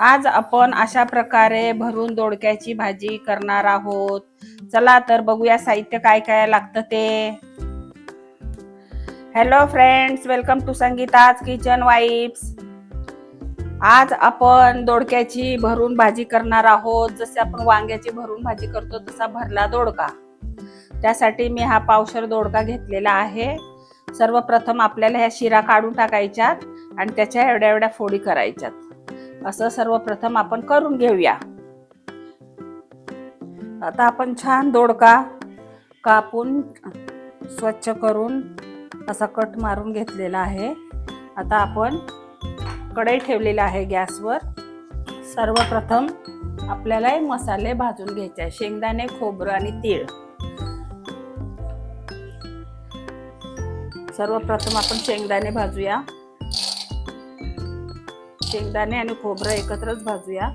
आज आपण अशा प्रकारे भरून दोडक्याची भाजी करणार आहोत. चला तर बघूया साहित्य काय काय लागतं ते. Hello friends welcome to Sangeeta's kitchen vibes आज आपण दोडक्याची भरून भाजी करणार आहोत. जसे आपण वांग्याची भरून भाजी करतो तसा भरला दोडका. त्यासाठी मी हा पावशर दोडका घेतलेला आहे. सर्वप्रथम आपल्याला ह्या शिरा काढून टाकायच्यात आणि त्याच्या एवढ्या एवढ्या फोडी करायच्यात. असं सर्वप्रथम आपण करून घेऊया. आता आपण छान दोडका कापून स्वच्छ करून असा कट मारून घेतलेला आहे. आता आपण कढई ठेवलेला आहे गॅसवर. सर्वप्रथम आपल्याला हे मसाले भाजून घ्यायचे आहे. शेंगदाणे खोबरं आणि तीळ. सर्वप्रथम आपण शेंगदाणे भाजूया. शेंगदाणे आणि खोबरं एकत्रच भाजूया.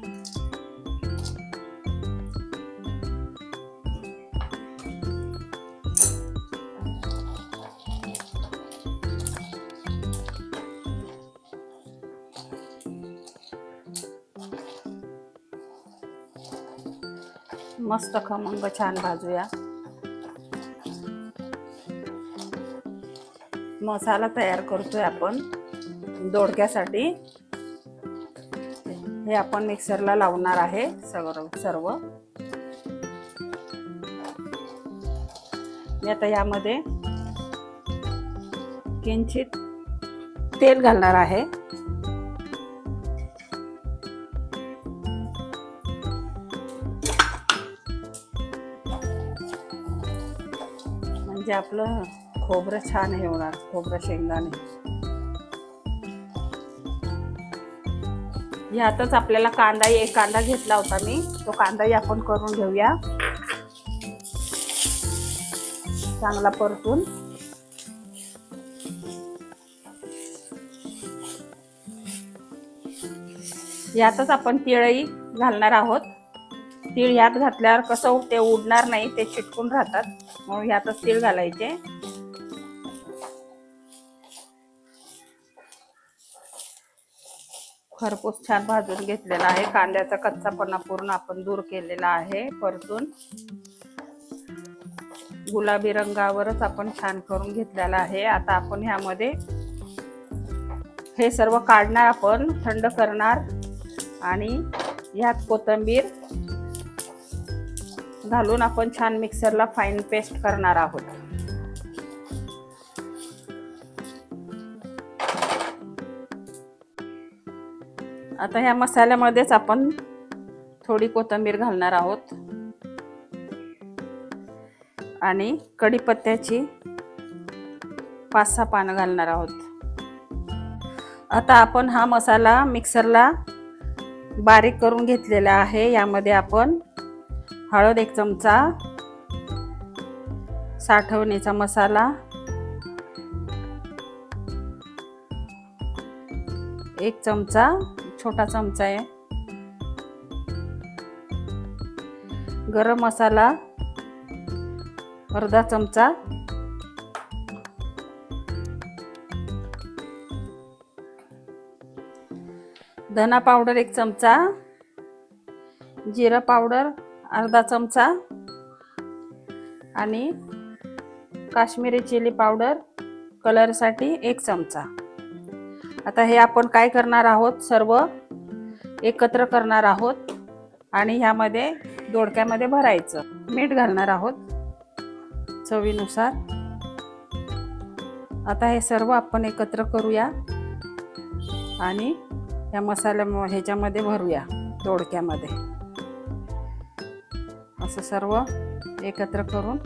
मस्त खमंग छान भाजूया. मसाला तयार करतोय आपण. दोडक्यासाठी. हे आपण मिक्सरला लावणार आहे सर्व सर्व. मी आता यामध्ये किंचित तेल घालणार आहे. म्हणजे आपलं खोबरं छान हे होणार खोबरं शेंगदाणे. ह्यातच आपल्याला कांदा एक कांदा घेतला होता मी. तो कांदाही आपण करून घेऊया. चांगला परतून. यातच आपण तिळही घालणार आहोत. तीळ ह्यात घातल्यावर कसं ते उडणार नाही ते चिटकून राहतात. म्हणून ह्यातच तीळ घालायचे. खरपूस छान भाजून घेतलेला आहे. कांद्याचा कच्चापणा पूर्ण आपण दूर केलेला आहे परतून. गुलाबी रंगावरच आपण छान करून घेतलेला आहे. आता आपण ह्यामध्ये हे सर्व काढणार आपण थंड करणार. आणि ह्यात कोथिंबीर घालून आपण छान मिक्सरला फाईन पेस्ट करणार आहोत. आता ह्या मसाल्यामध्येच आपण थोडी कोथिंबीर घालणार आहोत. आणि कढीपत्त्याची पाच सहा पानं घालणार आहोत. आता आपण हा मसाला मिक्सरला बारीक करून घेतलेला आहे. यामध्ये आपण हळद एक चमचा साठवणीचा मसाला एक चमचा छोटा चमचा आहे. गरम मसाला अर्धा चमचा. धना पावडर एक चमचा. जिरा पावडर अर्धा चमचा. आणि काश्मीरी चिली पावडर कलरसाठी एक चमचा. आता हे आपण काय करणार आहोत? सर्व एकत्र करणार आहोत आणि ह्यामध्ये दोडक्यामध्ये भरायचं. मीठ घालणार आहोत चवीनुसार. आता हे सर्व आपण एकत्र करूया आणि या मसाल्या ह्याच्यामध्ये भरूया दोडक्यामध्ये. असं सर्व एकत्र करून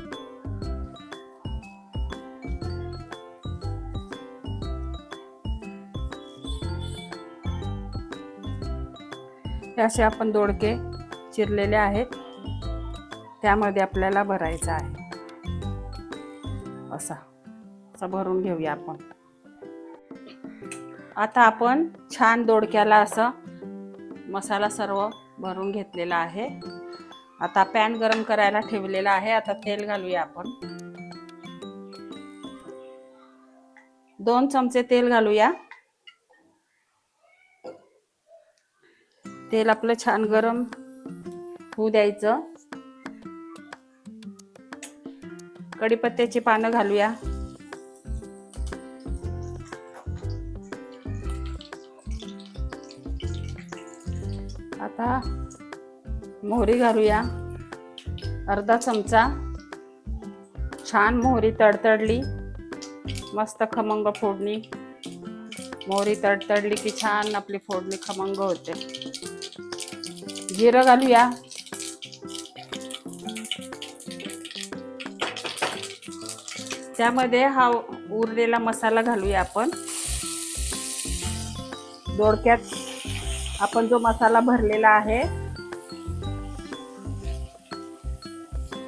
हे असे आपण दोडके चिरलेले आहेत. त्यामध्ये आपल्याला भरायचं आहे. असा. असा भरून घेऊया आपण. आता आपण छान दोडक्याला असं मसाला सर्व भरून घेतलेला आहे. आता पॅन गरम करायला ठेवलेला आहे. आता तेल घालूया आपण. दोन चमचे तेल घालूया. तेल आपलं छान गरम होऊ द्यायचं. कढीपत्त्याची पानं घालूया. आता मोहरी घालूया. अर्धा चमचा छान मोहरी तडतडली. मस्त खमंग फोडणी. मोहरी तडतडली की छान आपली फोडणी खमंग होते. जिरं घालूया. त्यामध्ये हा उरलेला मसाला घालूया आपण. दोडक्यात आपण जो मसाला भरलेला आहे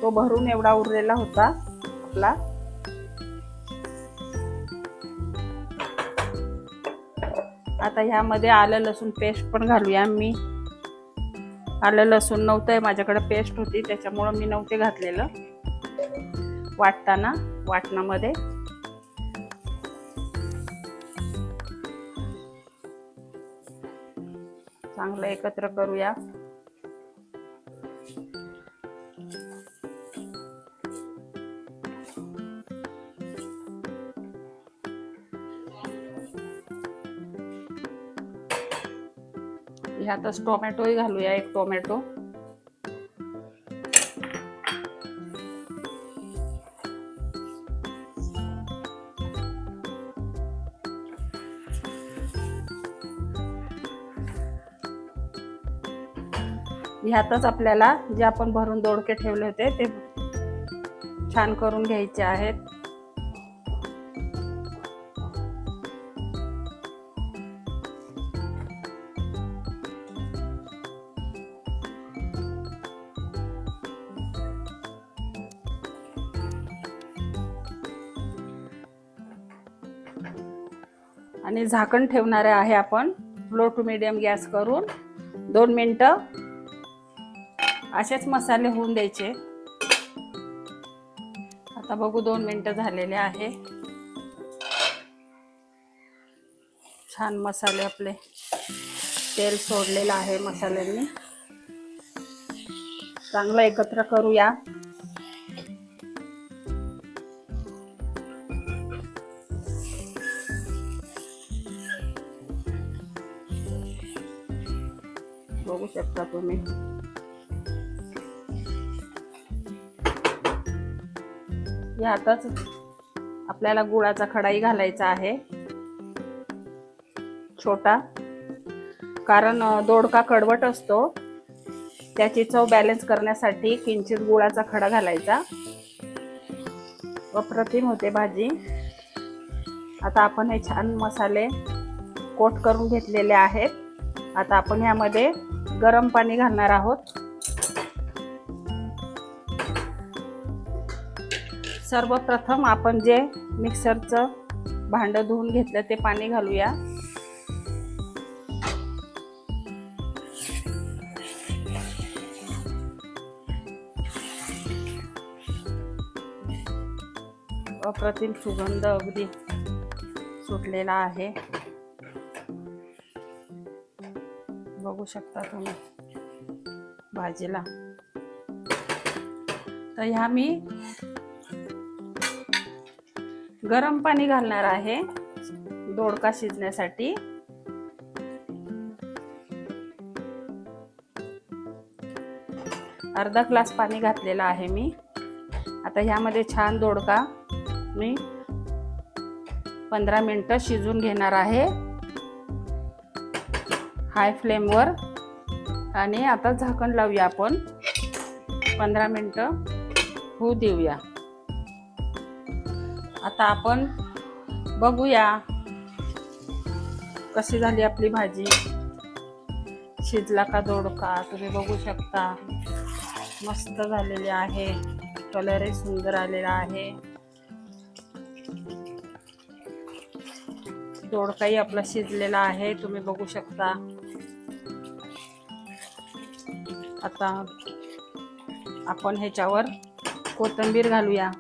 तो भरून एवढा उरलेला होता आपला. आता ह्यामध्ये आलं लसूण पेस्ट पण घालूया मी. आलं लसूण नव्हतं आहे माझ्याकडे पेस्ट होती त्याच्यामुळं मी नव्हते घातलेलं. वाटताना वाटणामध्ये. चांगलं एकत्र करूया. ह्यातच टोमॅटोही घालूया एक टोमॅटो. ह्यातच आपल्याला जे आपण भरून दोडके ठेवले होते ते छान करून घ्यायचे आहेत. आणि झाकण ठेवणारे आहे आपण. लो टू मिडियम गॅस करून दोन मिनटं असेच मसाले होऊन द्यायचे. आता बघू दोन मिनटं झालेले आहे. छान मसाले आपले. तेल सोडलेलं आहे मसाल्यांनी. चांगलं एकत्र करूया. शकता तुम्ही यातच आपल्याला गुळाचा खडाई घालायचा आहे. छोटा. कारण दोडका कडवट असतो. त्याची चव बॅलन्स करण्यासाठी किंचित गुळाचा खडा घालायचा. अप्रतिम होते भाजी. आता आपण हे छान मसाले कोट करून घेतलेले आहेत. आता आपण ह्यामध्ये गरम पाणी घालणार आहोत. सर्वप्रथम आपण जे मिक्सरचं भांडं धुवून घेतलं ते पाणी घालूया. अप्रतिम सुगंध अगदी सुटलेला आहे. बघू शकता तुम्ही. भाजीला. तर ह्या मी गरम पाणी घालणार आहे. दोडका शिजण्यासाठी. अर्धा ग्लास पाणी घातलेलं आहे मी. आता ह्यामध्ये छान दोडका मी पंधरा मिनटं शिजून घेणार आहे. हाय फ्लेमवर. आणि आता झाकण लावूया आपण. पंधरा मिनटं होऊ देऊया. आता आपण बघूया कशी झाली आपली भाजी. शिजला का दोडका तुम्ही बघू शकता. मस्त झालेली आहे. कलरही सुंदर आलेला आहे. दोडकाही आपला शिजलेला आहे तुम्ही बघू शकता. आता आपण ह्याच्यावर कोथिंबीर घालूया.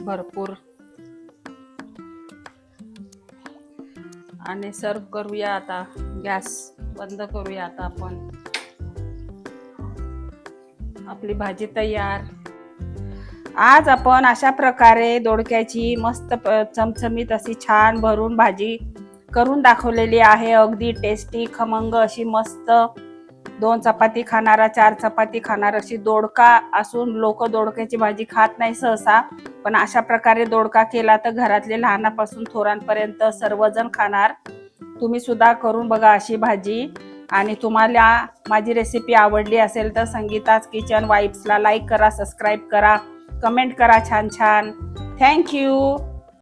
भरपूर. आणि सर्व करूया आता. गॅस बंद करूया आता आपण. आपली भाजी तयार. आज आपण अशा प्रकारे दोडक्याची मस्त प- चमचमीत अशी छान भरून भाजी करून दाखवलेली आहे. अगदी टेस्टी खमंग अशी मस्त. दोन चपाती खाणारा चार चपाती खाणार अशी दोडका असून लोक दोडक्याची भाजी खात नाही सहसा. पण अशा प्रकारे दोडका केला तर घरातले लहानापासून थोरांपर्यंत सर्वजण खाणार. तुम्ही सुद्धा करून बघा अशी भाजी. आणि तुम्हाला माझी रेसिपी आवडली असेल तर संगीताच किचन वाईब्सला लाईक करा सबस्क्राईब करा. कमेंट करा छान छान. थँक्यू